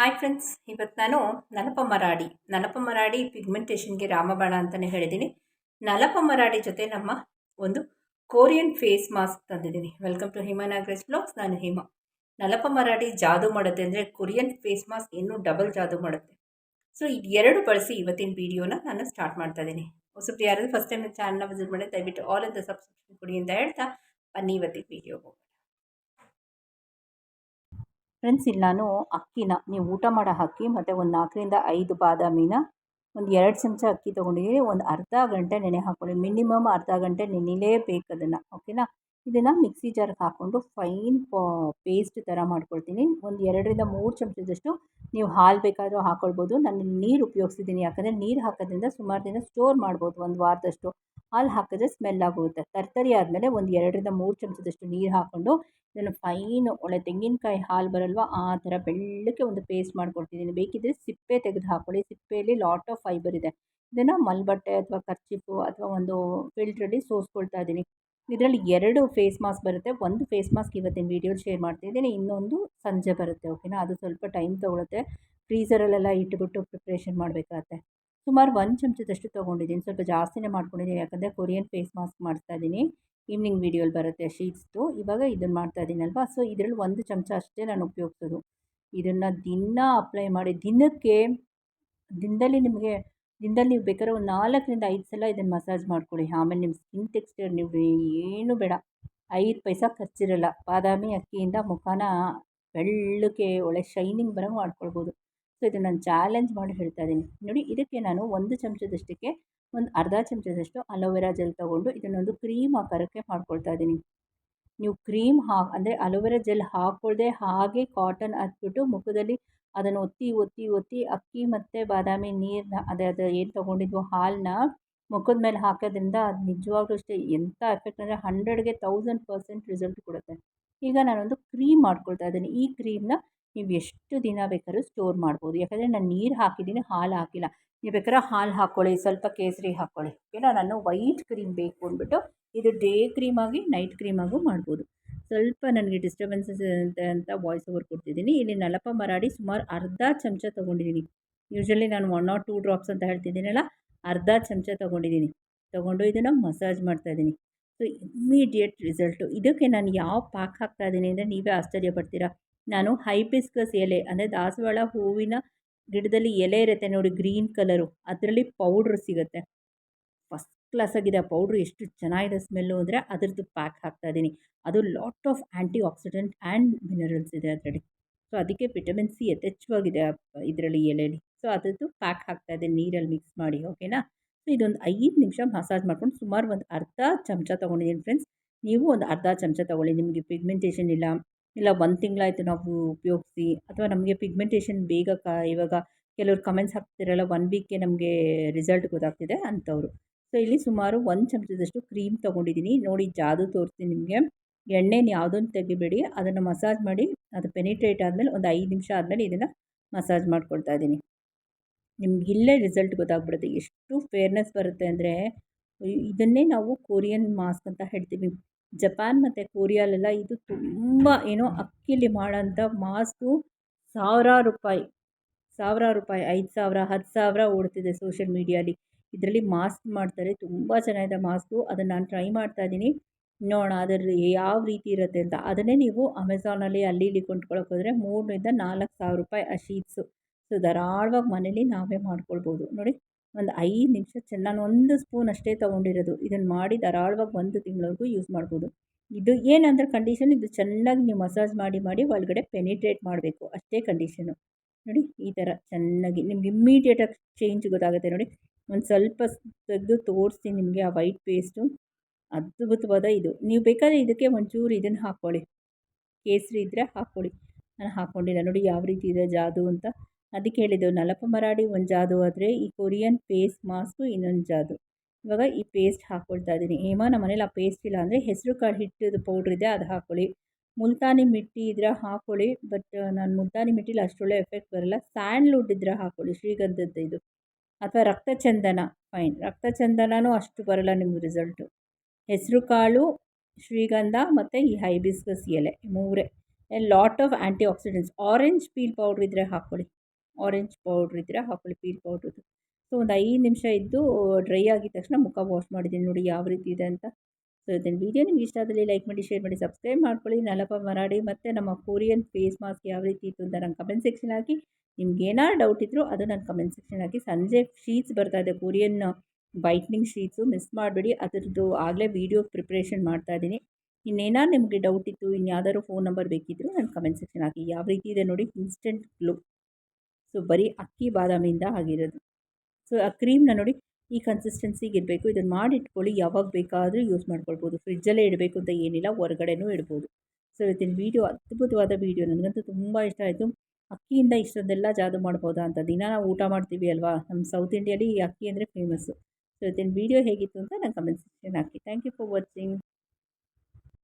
Hi friends ಇವತ್ತು ನಾನು ನಲಪ ಮರಾಡಿ ನಲಪ ಮರಾಡಿ ಪಿಗ್ಮೆಂಟೇಷನ್ಗೆ ರಾಮಬಾಣ ಅಂತಲೇ ಹೇಳಿದ್ದೀನಿ ನಲಪ ಮರಾಡಿ ಜೊತೆ ನಮ್ಮ ಒಂದು ಕೋರಿಯನ್ ಫೇಸ್ ಮಾಸ್ಕ್ ತಂದಿದ್ದೀನಿ welcome to Hima Nagaraj blogs ನಾನು ಹಿಮಾ. ನಲಪ ಮರಾಡಿ ಜಾದು ಮಾಡುತ್ತೆ ಅಂದರೆ ಕೊರಿಯನ್ ಫೇಸ್ ಮಾಸ್ಕ್ ಇನ್ನೂ ಡಬಲ್ ಜಾದು ಮಾಡುತ್ತೆ. ಸೊ ಇದು ಎರಡು ಬಳಸಿ ಇವತ್ತಿನ ವೀಡಿಯೋನ ನಾನು ಸ್ಟಾರ್ಟ್ ಮಾಡ್ತಾ ಇದ್ದೀನಿ ಹೊಸಬ್ರು ಯಾರಾದರೂ ಫಸ್ಟ್ ಟೈಮ್ ಚಾನಲ್ನ ವಿಸಿಟ್ ಮಾಡಿ ದಯವಿಟ್ಟು ಆಲ್ ಇನ್ ದ ಸಬ್ಸ್ಕ್ರಿಪ್ಷನ್ ಕೊಡಿ ಅಂತ ಹೇಳ್ತಾ ಬನ್ನಿ ಇವತ್ತಿನ ವೀಡಿಯೋ ಫ್ರೆಂಡ್ಸ್ ಇಲ್ಲಿ ನಾನು ಅಕ್ಕಿನ, ನೀವು ಊಟ ಮಾಡೋ ಅಕ್ಕಿ ಮತ್ತು ಒಂದು ನಾಲ್ಕರಿಂದ ಐದು ಬಾದಾಮಿನ ಒಂದು ಎರಡು ಚಮಚ ಅಕ್ಕಿ ತೊಗೊಂಡಿದ್ದೀನಿ ಒಂದು ಅರ್ಧ ಗಂಟೆ ನೆನೆ ಹಾಕ್ಕೊಳ್ಳಿ ಮಿನಿಮಮ್ ಅರ್ಧ ಗಂಟೆ ನೆನಿಲೇಬೇಕು ಅದನ್ನು ಓಕೆನಾ ಇದನ್ನು ಮಿಕ್ಸಿ ಜಾರ್ಗೆ ಹಾಕ್ಕೊಂಡು ಫೈನ್ ಪೇಸ್ಟ್ ಥರ ಮಾಡ್ಕೊಳ್ತೀನಿ. ಒಂದು ಎರಡರಿಂದ ಮೂರು ಚಮಚದಷ್ಟು ನೀವು ಹಾಲು ಬೇಕಾದರೂ ಹಾಕ್ಕೊಳ್ಬೋದು ನಾನು ನೀರು ಉಪಯೋಗಿಸಿದ್ದೀನಿ ಯಾಕಂದರೆ ನೀರು ಹಾಕೋದ್ರಿಂದ ಸುಮಾರು ದಿನ ಸ್ಟೋರ್ ಮಾಡ್ಬೋದು. ಒಂದು ವಾರದಷ್ಟು ಹಾಲು ಹಾಕಿದ್ರೆ ಸ್ಮೆಲ್ ಆಗೋಗುತ್ತೆ. ತರ್ತರಿ ಆದಮೇಲೆ ಒಂದು ಎರಡರಿಂದ ಮೂರು ಚಮಚದಷ್ಟು ನೀರು ಹಾಕ್ಕೊಂಡು ಇದನ್ನು ಫೈನ್ ಒಳ್ಳೆ ತೆಂಗಿನಕಾಯಿ ಹಾಲು ಬರಲ್ವ ಆ ಥರ ಬೆಳ್ಳಕ್ಕೆ ಒಂದು ಪೇಸ್ಟ್ ಮಾಡ್ಕೊಡ್ತಿದ್ದೀನಿ ಬೇಕಿದ್ದರೆ ಸಿಪ್ಪೆ ತೆಗೆದು ಹಾಕ್ಕೊಳ್ಳಿ ಸಿಪ್ಪೆಯಲ್ಲಿ ಲಾಟ್ ಆಫ್ ಫೈಬರ್ ಇದೆ. ಇದನ್ನು ಮಲ್ಬಟ್ಟೆ ಅಥವಾ ಕರ್ಚಿಪ್ಪು ಅಥವಾ ಒಂದು ಫಿಲ್ಟ್ರಲ್ಲಿ ಸೋಸ್ಕೊಳ್ತಾ ಇದ್ದೀನಿ ಇದರಲ್ಲಿ ಎರಡು ಫೇಸ್ ಮಾಸ್ಕ್ ಬರುತ್ತೆ, ಒಂದು ಫೇಸ್ ಮಾಸ್ಕ್ ಇವತ್ತಿನ ವೀಡಿಯೋಲಿ ಶೇರ್ ಮಾಡ್ತಿದ್ದೀನಿ ಇನ್ನೊಂದು ಸಂಜೆ ಬರುತ್ತೆ ಓಕೆನಾ ಅದು ಸ್ವಲ್ಪ ಟೈಮ್ ತೊಗೊಳುತ್ತೆ. ಫ್ರೀಸರಲ್ಲೆಲ್ಲ ಇಟ್ಬಿಟ್ಟು ಪ್ರಿಪ್ರೇಷನ್ ಮಾಡಬೇಕಾಗತ್ತೆ. ಸುಮಾರು ಒಂದು ಚಮಚದಷ್ಟು ತೊಗೊಂಡಿದ್ದೀನಿ. ಸ್ವಲ್ಪ ಜಾಸ್ತಿನೇ ಮಾಡ್ಕೊಂಡಿದ್ದೀನಿ, ಯಾಕಂದರೆ ಕೊರಿಯನ್ ಫೇಸ್ ಮಾಸ್ಕ್ ಮಾಡ್ತಾ ಇದ್ದೀನಿ. ಈವ್ನಿಂಗ್ ವೀಡಿಯೋಲಿ ಬರುತ್ತೆ ಶೀಟ್ಸ್ದು ಇವಾಗ ಇದನ್ನು ಮಾಡ್ತಾ ಇದ್ದೀನಲ್ವಾ ಸೊ ಇದರಲ್ಲಿ ಒಂದು ಚಮಚ ಅಷ್ಟೇ ನಾನು ಉಪಯೋಗಿಸೋದು. ಇದನ್ನು ದಿನ ಅಪ್ಲೈ ಮಾಡಿ, ದಿನಕ್ಕೆ, ದಿನದಲ್ಲಿ ನಿಮಗೆ ದಿನದಲ್ಲಿ ನೀವು ಬೇಕಾದ್ರೆ ಒಂದು ನಾಲ್ಕರಿಂದ ಐದು ಸಲ ಇದನ್ನು ಮಸಾಜ್ ಮಾಡ್ಕೊಳ್ಳಿ. ಆಮೇಲೆ ನಿಮ್ಮ ಸ್ಕಿನ್ ಟೆಕ್ಸ್ಚರ್ ನೀವು ಏನು ಬೇಡ. ಐದು ಪೈಸಾ ಖರ್ಚಿರಲ್ಲ. ಬಾದಾಮಿ ಅಕ್ಕಿಯಿಂದ ಮುಖಾನ ಬೆಳ್ಳಕ್ಕೆ ಒಳ್ಳೆ ಶೈನಿಂಗ್ ಬರೋಂಗೆ ಮಾಡ್ಕೊಳ್ಬೋದು. ಸೊ ಇದು ನಾನು ಚಾಲೆಂಜ್ ಮಾಡಿ ಹೇಳ್ತಾ ಇದ್ದೀನಿ ನೋಡಿ, ಇದಕ್ಕೆ ನಾನು ಒಂದು ಚಮಚದಷ್ಟಕ್ಕೆ ಒಂದು ಅರ್ಧ ಚಮಚದಷ್ಟು ಅಲೋವೆರಾ ಜೆಲ್ ತೊಗೊಂಡು ಇದನ್ನೊಂದು ಕ್ರೀಮ್ ಆಕಾರಕ್ಕೆ ಮಾಡ್ಕೊಳ್ತಾ ಇದ್ದೀನಿ ನೀವು ಕ್ರೀಮ್ ಹಾ, ಅಂದರೆ ಅಲೋವೆರಾ ಜೆಲ್ ಹಾಕೊಳ್ಳದೇ ಹಾಗೆ ಕಾಟನ್ ಹಚ್ಬಿಟ್ಟು ಮುಖದಲ್ಲಿ ಅದನ್ನು ಒತ್ತಿ ಒತ್ತಿ ಒತ್ತಿ ಅಕ್ಕಿ ಮತ್ತು ಬಾದಾಮಿ ನೀರನ್ನ ಅದೇ, ಅದು ಏನು ತೊಗೊಂಡಿದ್ವೋ ಹಾಲನ್ನ ಮುಖದ ಮೇಲೆ ಹಾಕೋದ್ರಿಂದ ಅದು ನಿಜವಾಗ್ಲೂ ಅಷ್ಟೇ ಎಂಥ ಎಫೆಕ್ಟ್ ಅಂದರೆ ಹಂಡ್ರೆಡ್ಗೆ ತೌಸಂಡ್ ಪರ್ಸೆಂಟ್ ರಿಸಲ್ಟ್ ಕೊಡುತ್ತೆ. ಈಗ ನಾನೊಂದು ಕ್ರೀಮ್ ಮಾಡ್ಕೊಳ್ತಾ ಇದ್ದೀನಿ. ಈ ಕ್ರೀಮ್ನ ನೀವು ಎಷ್ಟು ದಿನ ಬೇಕಾದ್ರೂ ಸ್ಟೋರ್ ಮಾಡ್ಬೋದು. ಯಾಕಂದರೆ ನಾನು ನೀರು ಹಾಕಿದ್ದೀನಿ, ಹಾಲು ಹಾಕಿಲ್ಲ. ನೀವು ಬೇಕಾದ್ರೆ ಹಾಲು ಹಾಕ್ಕೊಳ್ಳಿ ಸ್ವಲ್ಪ ಕೇಸರಿ ಹಾಕ್ಕೊಳ್ಳಿ ಓಕೆನಾ? ನಾನು ವೈಟ್ ಕ್ರೀಮ್ ಬೇಕು ಅಂದ್ಬಿಟ್ಟು ಇದು ಡೇ ಕ್ರೀಮಾಗಿ ನೈಟ್ ಕ್ರೀಮಾಗೂ ಮಾಡ್ಬೋದು. ಸ್ವಲ್ಪ ನನಗೆ ಡಿಸ್ಟರ್ಬೆನ್ಸಸ್ ಅಂತ ಅಂತ ವಾಯ್ಸ್ ಓವರ್ ಕೊಡ್ತಿದ್ದೀನಿ. ಇಲ್ಲಿ ನಲಪ ಮರಾಡಿ ಸುಮಾರು ಅರ್ಧ ಚಮಚ ತೊಗೊಂಡಿದ್ದೀನಿ. ಯೂಶ್ವಲಿ ನಾನು ಒನ್ ಆರ್ ಟೂ ಡ್ರಾಪ್ಸ್ ಅಂತ ಹೇಳ್ತಿದ್ದೀನಲ್ಲ, ಅರ್ಧ ಚಮಚ ತೊಗೊಂಡಿದ್ದೀನಿ. ತೊಗೊಂಡು ಇದನ್ನು ಮಸಾಜ್ ಮಾಡ್ತಾಯಿದ್ದೀನಿ ಸೊ ಇಮ್ಮಿಡಿಯೇಟ್ ರಿಸಲ್ಟು ಇದಕ್ಕೆ ನಾನು ಯಾವ ಪ್ಯಾಕ್ ಹಾಕ್ತಾಯಿದ್ದೀನಿ ಅಂದರೆ ನೀವೇ ಆಶ್ಚರ್ಯ ಪಡ್ತೀರಾ? ನಾನು ಹೈಪಿಸ್ಕಸ್ ಎಲೆ, ಅಂದರೆ ದಾಸವಾಳ ಹೂವಿನ ಗಿಡದಲ್ಲಿ ಎಲೆ ಇರುತ್ತೆ ನೋಡಿ ಗ್ರೀನ್ ಕಲರು ಅದರಲ್ಲಿ ಪೌಡ್ರ್ ಸಿಗುತ್ತೆ. ಫಸ್ಟ್ ಕ್ಲಾಸ್ ಆಗಿದೆ ಆ ಪೌಡ್ರು ಎಷ್ಟು ಚೆನ್ನಾಗಿದೆ ಸ್ಮೆಲ್ಲು ಅಂದರೆ ಅದರದ್ದು ಪ್ಯಾಕ್ ಹಾಕ್ತಾಯಿದ್ದೀನಿ ಅದು lot of antioxidant and minerals ಇದೆ ಅದರಲ್ಲಿ. ಸೊ, ಅದಕ್ಕೆ ವಿಟಮಿನ್ ಸಿ ಯಥೇಚ್ಛವಾಗಿದೆ ಇದರಲ್ಲಿ ಎಲೆಯಲ್ಲಿ ಸೊ, ಅದರದ್ದು ಪ್ಯಾಕ್ ಹಾಕ್ತಾಯಿದ್ದೀನಿ ನೀರಲ್ಲಿ ಮಿಕ್ಸ್ ಮಾಡಿ, ಓಕೆನಾ? ಸೊ, ಇದೊಂದು ಐದು ನಿಮಿಷ ಮಸಾಜ್ ಮಾಡ್ಕೊಂಡು ಸುಮಾರು ಒಂದು ಅರ್ಧ ಚಮಚ ತೊಗೊಂಡಿದ್ದೀನಿ ಫ್ರೆಂಡ್ಸ್. ನೀವು ಒಂದು ಅರ್ಧ ಚಮಚ ತೊಗೊಳ್ಳಿ. ನಿಮಗೆ ಪಿಗ್ಮೆಂಟೇಷನ್ ಇಲ್ಲ ಇಲ್ಲ ಒಂದು ತಿಂಗಳಾಯಿತು ನಾವು ಉಪಯೋಗಿಸಿ ಅಥವಾ ನಮಗೆ ಪಿಗ್ಮೆಂಟೇಷನ್ ಬೇಗ ಕ ಇವಾಗ ಕೆಲವ್ರು ಕಮೆಂಟ್ಸ್ ಹಾಕ್ತಿರಲ್ಲ, ಒನ್ ವೀಕ್ಗೆ ನಮಗೆ ರಿಸಲ್ಟ್ ಗೊತ್ತಾಗ್ತಿದೆ ಅಂಥವ್ರು ಸೊ ಇಲ್ಲಿ ಸುಮಾರು ಒಂದು ಚಮಚದಷ್ಟು ಕ್ರೀಮ್ ತೊಗೊಂಡಿದ್ದೀನಿ ನೋಡಿ, ಜಾದು ತೋರಿಸ್ತೀನಿ ನಿಮಗೆ. ಎಣ್ಣೆನ ಯಾವುದನ್ನು ತೆಗಿಬೇಡಿ. ಅದನ್ನು ಮಸಾಜ್ ಮಾಡಿ, ಅದು ಪೆನಿಟ್ರೇಟ್ ಆದಮೇಲೆ ಒಂದು ಐದು ನಿಮಿಷ ಆದಮೇಲೆ ಇದನ್ನು ಮಸಾಜ್ ಮಾಡ್ಕೊಳ್ತಾ ಇದ್ದೀನಿ ನಿಮ್ಗೆ ಇಲ್ಲೇ ರಿಸಲ್ಟ್ ಗೊತ್ತಾಗ್ಬಿಡುತ್ತೆ. ಎಷ್ಟು ಫೇರ್ನೆಸ್ ಬರುತ್ತೆ ಅಂದರೆ, ಇದನ್ನೇ ನಾವು ಕೊರಿಯನ್ ಮಾಸ್ಕ್ ಅಂತ ಹೇಳ್ತೀವಿ. ಜಪಾನ್ ಮತ್ತು ಕೊರಿಯಾಲೆಲ್ಲ ಇದು ತುಂಬ, ಏನೋ ಅಕ್ಕಿಲಿ ಮಾಡೋಂಥ ಮಾಸ್ಕು ಸಾವಿರಾರು ರೂಪಾಯಿ ಸಾವಿರಾರು ರೂಪಾಯಿ, ಐದು ಸಾವಿರ, ಹತ್ತು ಸಾವಿರ ಓಡ್ತಿದೆ ಸೋಷಿಯಲ್ ಮೀಡಿಯಾಲಿ ಇದರಲ್ಲಿ ಮಾಸ್ಕ್ ಮಾಡ್ತಾರೆ, ತುಂಬ ಚೆನ್ನಾಗಿದೆ ಮಾಸ್ಕು. ಅದನ್ನು ನಾನು ಟ್ರೈ ಮಾಡ್ತಾ ಇದ್ದೀನಿ. ನೋಡೋಣ ಅದರಲ್ಲಿ ಯಾವ ರೀತಿ ಇರುತ್ತೆ ಅಂತ. ಅದನ್ನೇ ನೀವು ಅಮೆಝಾನಲ್ಲಿ ಅಲ್ಲಿ ಇಲ್ಲಿ ಕೊಂಡ್ಕೊಳ್ಳೋಕೆ ಹೋದರೆ ಮೂರರಿಂದ ನಾಲ್ಕು ಸಾವಿರ ರೂಪಾಯಿ ಆ ಶೀಟ್ಸು. ಸೊ, ಧಾರಾಳವಾಗಿ ಮನೇಲಿ ನಾವೇ ಮಾಡ್ಕೊಳ್ಬೋದು. ನೋಡಿ, ಒಂದು ಐದು ನಿಮಿಷ ಚೆನ್ನ, ನಾನು ಒಂದು ಸ್ಪೂನ್ ಅಷ್ಟೇ ತೊಗೊಂಡಿರೋದು. ಇದನ್ನು ಮಾಡಿ ಧಾರಾಳವಾಗಿ ಒಂದು ತಿಂಗಳವರೆಗೂ ಯೂಸ್ ಮಾಡ್ಬೋದು. ಇದು ಏನಂದ್ರೆ ಕಂಡೀಷನ್, ಇದು ಚೆನ್ನಾಗಿ ನೀವು ಮಸಾಜ್ ಮಾಡಿ ಮಾಡಿ ಒಳಗಡೆ ಪೆನಿಟ್ರೇಟ್ ಮಾಡಬೇಕು. ಅಷ್ಟೇ ಕಂಡೀಷನು. ನೋಡಿ, ಈ ಥರ ಚೆನ್ನಾಗಿ ನಿಮ್ಗೆ ಇಮ್ಮಿಡಿಯೇಟಾಗಿ ಚೇಂಜ್ ಗೊತ್ತಾಗುತ್ತೆ. ನೋಡಿ ಒಂದು ಸ್ವಲ್ಪ ತೆಗೆದು ತೋರಿಸ್ತೀನಿ ನಿಮಗೆ ಆ ವೈಟ್ ಪೇಸ್ಟು ಅದ್ಭುತವಾದ ಇದು. ನೀವು ಬೇಕಾದರೆ ಇದಕ್ಕೆ ಒಂಚೂರು ಇದನ್ನು ಹಾಕ್ಕೊಳ್ಳಿ. ಕೇಸರಿ ಇದ್ದರೆ ಹಾಕ್ಕೊಳ್ಳಿ. ನಾನು ಹಾಕ್ಕೊಂಡಿಲ್ಲ ನೋಡಿ ಯಾವ ರೀತಿ ಇದೆ ಜಾದು ಅಂತ. ಅದಕ್ಕೆ ಹೇಳಿದ್ದೆವು ನಲಪ ಮರಾಡಿ ಒಂದು ಜಾದು ಆದರೆ ಈ ಕೊರಿಯನ್ ಫೇಸ್ ಮಾಸ್ಕು ಇನ್ನೊಂದು ಜಾದು. ಇವಾಗ ಈ ಪೇಸ್ಟ್ ಹಾಕ್ಕೊಳ್ತಾ ಇದ್ದೀನಿ. ಏಮಾ ನಮ್ಮ ಮನೇಲಿ ಆ ಪೇಸ್ಟ್ ಇಲ್ಲ ಅಂದರೆ ಹೆಸರು ಕಾಳು ಹಿಟ್ಟಿದ್ದು ಪೌಡ್ರ್ ಇದೆ, ಅದು ಹಾಕ್ಕೊಳ್ಳಿ. ಮುಲ್ತಾನಿ ಮಿಟ್ಟಿ ಇದ್ರೆ ಹಾಕ್ಕೊಳ್ಳಿ ಬಟ್ ನಾನು ಮುಲ್ತಾನಿ ಮಿಟ್ಟಿಲಿ ಅಷ್ಟೊಳ್ಳೆ ಎಫೆಕ್ಟ್ ಬರಲ್ಲ. ಸ್ಯಾಂಡ್ಲ್ವುಡ್ ಇದ್ರೆ ಹಾಕ್ಕೊಳ್ಳಿ. ಶ್ರೀಗಂಧದ್ದು ಇದು. ಅಥವಾ ರಕ್ತಚಂದನ ಫೈನ್ ರಕ್ತಚಂದನೂ ಅಷ್ಟು ಬರಲ್ಲ ನಿಮ್ಮ ರಿಸಲ್ಟು ಹೆಸರು, ಕಾಳು, ಶ್ರೀಗಂಧ ಮತ್ತು ಈ ಹೈಬಿಸ್ಕಸ್ ಎಲೆ ಮೂರೇ. Lot of antioxidants orange peel powder ಇದ್ದರೆ ಹಾಕ್ಕೊಳ್ಳಿ ಆರೆಂಜ್ ಪೌಡ್ರ್ ಇದ್ದರೆ ಹಾಕ್ಕೊಳ್ಳಿ ಪೀಲ್ ಪೌಡ್ರದ್ದು ಸೊ ಒಂದು ಐದು ನಿಮಿಷ ಇದ್ದು ಡ್ರೈ ಆಗಿದ ತಕ್ಷಣ ಮುಖ ವಾಶ್ ಮಾಡಿದ್ದೀನಿ ನೋಡಿ ಯಾವ ರೀತಿ ಇದೆ ಅಂತ. ಸೊ ಇದನ್ನು ವೀಡಿಯೋ ನಿಮ್ಗೆ ಇಷ್ಟ ಆದಲ್ಲಿ ಲೈಕ್ ಮಾಡಿ ಶೇರ್ ಮಾಡಿ ಸಬ್ಸ್ಕ್ರೈಬ್ ಮಾಡ್ಕೊಳ್ಳಿ. ನಲಪ ಮರಾಡಿ, ಮತ್ತು ನಮ್ಮ ಕೊರಿಯನ್ ಫೇಸ್ ಮಾಸ್ಕ್ ಯಾವ ರೀತಿ ಇತ್ತು ಅಂತ ನಂಗೆ ಕಮೆಂಟ್ ಸೆಕ್ಷನ್ ಹಾಕಿ. ನಿಮ್ಗೆ ಏನಾರು ಡೌಟ್ ಇದ್ದರೂ ಅದು ನಾನು ಕಮೆಂಟ್ ಸೆಕ್ಷನ್ ಹಾಕಿ. ಸಂಜೆ ಶೀಟ್ಸ್ ಬರ್ತಾ ಇದೆ ಕೊರಿಯನ್ ವೈಟ್ನಿಂಗ್ ಶೀಟ್ಸು ಮಿಸ್ ಮಾಡಬೇಡಿ. ಅದರದ್ದು ಆಗಲೇ ವೀಡಿಯೋ ಪ್ರಿಪ್ರೇಷನ್ ಮಾಡ್ತಾ ಇದ್ದೀನಿ. ಇನ್ನೇನಾರು ನಿಮಗೆ ಡೌಟ್ ಇತ್ತು, ಇನ್ಯಾವುದಾದ್ರು ಫೋನ್ ನಂಬರ್ ಬೇಕಿದ್ದರೂ ನಾನು ಕಮೆಂಟ್ ಸೆಕ್ಷನ್ ಹಾಕಿ. ಯಾವ ರೀತಿ ಇದೆ ನೋಡಿ ಇನ್ಸ್ಟೆಂಟ್ ಗ್ಲೋ ಸೊ ಬರೀ ಅಕ್ಕಿ ಬಾದಾಮಿಯಿಂದ ಆಗಿರೋದು. ಸೊ ಆ ಕ್ರೀಮ್ನ ನೋಡಿ ಈ ಕನ್ಸಿಸ್ಟೆನ್ಸಿಗೆ ಇರಬೇಕು ಇದನ್ನು ಮಾಡಿಟ್ಕೊಳ್ಳಿ, ಯಾವಾಗ ಬೇಕಾದರೂ ಯೂಸ್ ಮಾಡ್ಕೊಳ್ಬೋದು. ಫ್ರಿಜ್ಜಲ್ಲೇ ಇಡಬೇಕು ಅಂತ ಏನಿಲ್ಲ, ಹೊರಗಡೆನೂ ಇಡ್ಬೋದು. ಸೊ ಇವತ್ತಿನ ವೀಡಿಯೋ ಅದ್ಭುತವಾದ ವೀಡಿಯೋ ನನಗಂತೂ ತುಂಬ ಇಷ್ಟ ಆಯಿತು. ಅಕ್ಕಿಯಿಂದ ಇಷ್ಟೊಂದೆಲ್ಲ ಜಾದು ಮಾಡ್ಬೋದಾ ಅಂತ. ದಿನ ನಾವು ಊಟ ಮಾಡ್ತೀವಿ ಅಲ್ವಾ? ನಮ್ಮ ಸೌತ್ ಇಂಡಿಯಲ್ಲಿ ಅಕ್ಕಿ ಅಂದರೆ ಫೇಮಸ್ಸು ಸೊ ಇವತ್ತಿನ ವೀಡಿಯೋ ಹೇಗಿತ್ತು ಅಂತ ನಾನು comment section hockey. Thank you for watching